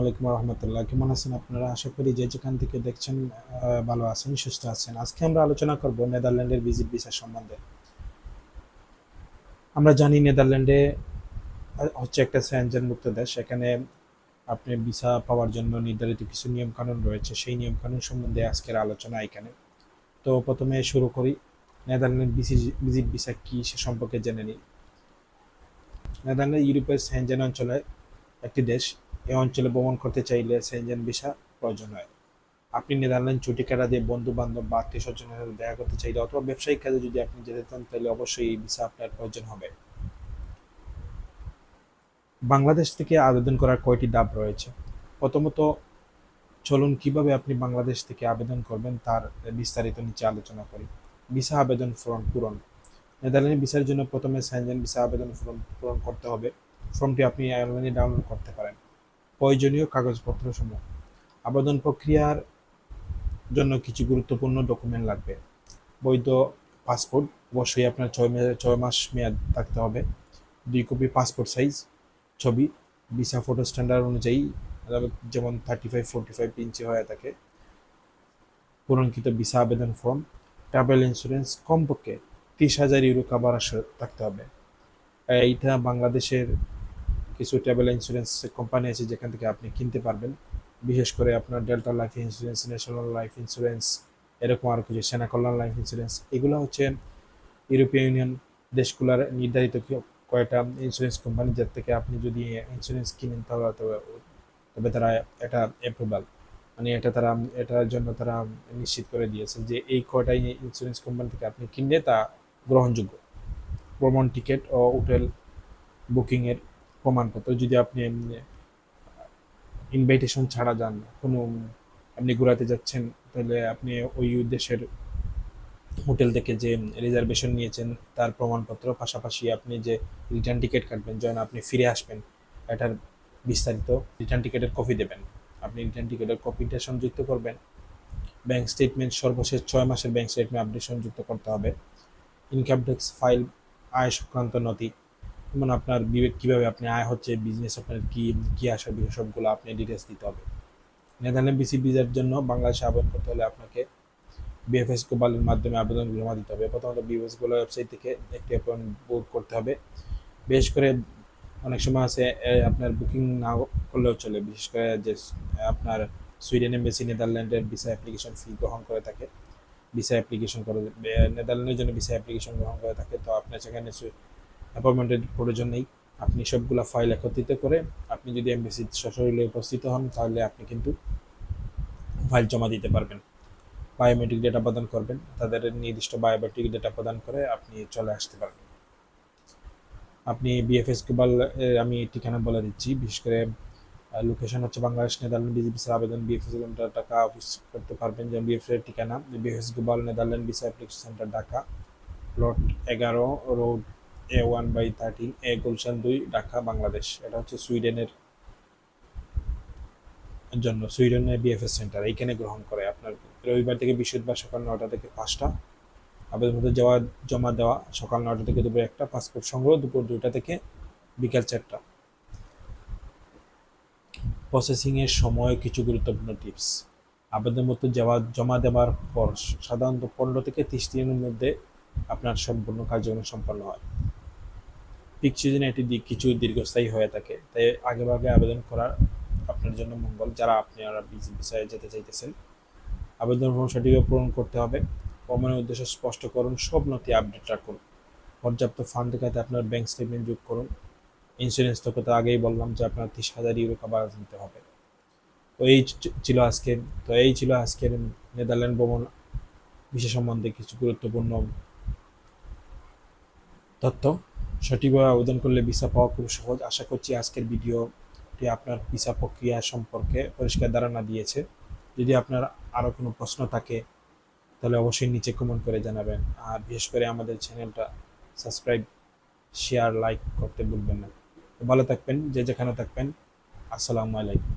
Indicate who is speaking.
Speaker 1: ওয়ালাইকুম রহমতুল্লাহ। কেমন আছেন আপনারা? আশা করি যে যেখান থেকে দেখছেন ভালো আছেন, সুস্থ আছেন। আজকে আমরা আলোচনা করব নেদারল্যান্ডের ভিজিট ভিসা সম্বন্ধে। আমরা জানি নেদারল্যান্ডে হচ্ছে একটা মুক্ত দেশ। এখানে আপনি ভিসা পাওয়ার জন্য নির্ধারিত কিছু নিয়ম কানুন রয়েছে। সেই নিয়ম কানুন সম্বন্ধে আজকের আলোচনা এখানে। তো প্রথমে শুরু করি। নেদারল্যান্ড ভিজিট ভিসা কি সে সম্পর্কে জেনে নিই। নেদারল্যান্ড ইউরোপের স্যানজেন অঞ্চলে একটি দেশ। এই অঞ্চলে ভ্রমণ করতে চাইলে সেনজেন ভিসা প্রয়োজন হয়। আপনি নেদারল্যান্ড ছুটি কাটা দিয়ে বন্ধু বান্ধব বা আত্মীয় স্বজনের সাথে দেখা করতে চাইলে অথবা ব্যবসায়িক কাজে যদি আপনি যেতে চান, তাহলে অবশ্যই এই ভিসা আপনার প্রয়োজন হবে। বাংলাদেশ থেকে আবেদন করার কয়টি ধাপ রয়েছে? প্রথমত, চলুন কীভাবে আপনি বাংলাদেশ থেকে আবেদন করবেন তার বিস্তারিত নিচে আলোচনা করি। ভিসা আবেদন ফর্ম পূরণ। নেদারল্যান্ড ভিসার জন্য প্রথমে সেনজেন ভিসা আবেদন ফর্ম পূরণ করতে হবে। ফর্মটি আপনি অনলাইনে ডাউনলোড করতে পারেন। প্রয়োজনীয় কাগজপত্র সমূহ আবেদন প্রক্রিয়ার জন্য কিছু গুরুত্বপূর্ণ ডকুমেন্ট লাগবে। বৈধ পাসপোর্ট, অবশ্যই আপনার ছয় ছয় মাস মেয়াদ থাকতে হবে। দুই কপি পাসপোর্ট সাইজ, ছবি, ভিসা ফটো স্ট্যান্ডার্ড অনুযায়ী যেমন থার্টি ফাইভ ফোর্টি ফাইভ ইঞ্চি হয়ে থাকে। পূরণকৃত ভিসা আবেদন ফর্ম ট্রাভেল ইন্স্যুরেন্স কমপক্ষে তিরিশ হাজার ইউরো কাবার থাকতে হবে। এইটা বাংলাদেশের কিছু ট্রাভেল ইন্স্যুরেন্স কোম্পানি আছে যেখান থেকে আপনি কিনতে পারবেন। বিশেষ করে আপনার delta life insurance national life insurance এরকম আরও কিছু সেনা কল্যাণ লাইফ ইন্স্যুরেন্স এগুলো হচ্ছে ইউরোপীয় ইউনিয়ন দেশগুলোর নির্ধারিত কয়েকটা ইন্স্যুরেন্স কোম্পানি যার থেকে আপনি যদি ইন্স্যুরেন্স কিনেন তাহলে তবে তবে তারা এটা অ্যাপ্রুভাল মানে এটা তারা, এটার জন্য তারা নিশ্চিত করে দিয়েছে যে এই কয়টা ইন্স্যুরেন্স কোম্পানি থেকে আপনি কিনলে তা গ্রহণযোগ্য। ভ্রমণ টিকিট ও হোটেল বুকিংয়ের প্রমাণপত্র, যদি আপনি এমনি ইনভাইটেশন ছাড়া যান, কোনো, আপনি ঘোরাতে যাচ্ছেন, তাহলে আপনি ওই দেশের হোটেল থেকে যে রিজার্ভেশন নিয়েছেন, তার প্রমাণপত্র, পাশাপাশি আপনি যে রিটার্ন টিকিট কাটবেন যখন আপনি ফিরে আসবেন, এটার বিস্তারিত রিটার্ন টিকিটের কপি দেবেন। আপনি রিটার্ন টিকিটের কপিটা সংযুক্ত করবেন। ব্যাংক স্টেটমেন্ট সর্বশেষ ছয় মাসের ব্যাংক স্টেটমেন্ট আপনি সংযুক্ত করতে হবে। ইনকাম ট্যাক্স ফাইল আয় সংক্রান্ত নথি। যেমন আপনার কীভাবে আপনি আয় হচ্ছে বিজনেস আপনার কি, কী বিষয় সবগুলো আপনি ডিটেলস দিতে হবে। নেদারল্যান্ড বিসি ভিসার জন্য বাংলাদেশে আবেদন করতে হলে আপনাকে বিএফএস গ্লোবালের মাধ্যমে আবেদন জমা দিতে হবে। প্রথমত বিএফএস গ্লোবাল ওয়েবসাইট থেকে একটি অ্যাপয়েন্ট বুক করতে হবে। বিশেষ করে অনেক সময় আছে আপনার বুকিং না করলেও চলে। বিশেষ করে যে আপনার সুইডেন এমবেসি নেদারল্যান্ডের ভিসা অ্যাপ্লিকেশন ফি গ্রহণ করে থাকে। ভিসা অ্যাপ্লিকেশন করে নেদারল্যান্ডের জন্য ভিসা অ্যাপ্লিকেশন গ্রহণ করে থাকে। তো আপনার সেখানে অ্যাপয়েন্টমেন্টের প্রয়োজন নেই। আপনি সবগুলা ফাইল একত্রিত করে আপনি যদি এমবেসি সশরীরে উপস্থিত হন, তাহলে আপনি কিন্তু ফাইল জমা দিতে পারবেন। বায়োমেট্রিক ডেটা প্রদান করবেন। তাদের নির্দিষ্ট বায়োমেট্রিক ডেটা প্রদান করে আপনি চলে আসতে পারবেন। আপনি বিএফএস গ্লোবাল আমি ঠিকানা বলে দিচ্ছি। বিশেষ করে লোকেশন হচ্ছে বাংলাদেশ, নেদারল্যান্ড ভিসা আবেদন বিএফএস টাকা অফিস করতে পারবেন। যেমন বিএফএস ঠিকানা BFS global Netherland visa application centre Dhaka plot এগারো road A one by thirteen A Gulshan দুই, ঢাকা, বাংলাদেশ। এটা হচ্ছে সুইডেনের জন্য, সুইডেনের বিএফএস সেন্টার এইখানে গ্রহণ করে আপনার। রবিবার থেকে বৃহস্পতিবার সকাল নটা থেকে পাঁচটা। আবেদন মধ্যে যাওয়া, জমা দেওয়া, সকাল নটা থেকে দুপুর একটা, পাসপোর্ট সংগ্রহ, দুপুর দুইটা থেকে বিকাল চারটা। প্রসেসিংয়ের সময় কিছু গুরুত্বপূর্ণ টিপস আবেদন মতো যাওয়া, জমা দেওয়ার পর সাধারণত পনেরো থেকে তিরিশ দিনের মধ্যে আপনার সম্পূর্ণ কার্যক্রম সম্পন্ন হয়। পিক সিজনে এটি কিছু দীর্ঘস্থায়ী হয়ে থাকে। তাই আগেভাগে আবেদন করা আপনার জন্য মঙ্গল, যারা আপনারা বিজি বিষয়ে যেতে চাইতেছেন। আবেদন ফর্ম সঠিকভাবে পূরণ করতে হবে। ভ্রমণের উদ্দেশ্য স্পষ্ট করুন, সব নথি আপডেট রাখুন। পর্যাপ্ত ফান্ড দেখাতে আপনার ব্যাংক স্টেটমেন্ট যোগ করুন। ইন্স্যুরেন্স তো কথা আগেই বললাম যে আপনার তিরিশ হাজার ইউরো কাবার নিতে হবে। তো এই ছিল আজকের, তো এই ছিল আজকের নেদারল্যান্ড ভ্রমণ বিষয় সম্বন্ধে কিছু গুরুত্বপূর্ণ তথ্য। সঠিকভাবে আবেদন করলে ভিসা পাওয়া খুব সহজ। আশা করছি আজকের ভিডিওটি আপনার ভিসা প্রক্রিয়া সম্পর্কে পরিষ্কার ধারণা দিয়েছে। যদি আপনার আরও কোনো প্রশ্ন থাকে, তাহলে অবশ্যই নিচে কমেন্ট করে জানাবেন। আর বিশেষ করে আমাদের চ্যানেলটা সাবস্ক্রাইব শেয়ার লাইক করতে ভুলবেন না। ভালো থাকবেন, যে যেখানে থাকবেন, আসসালামু আলাইকুম।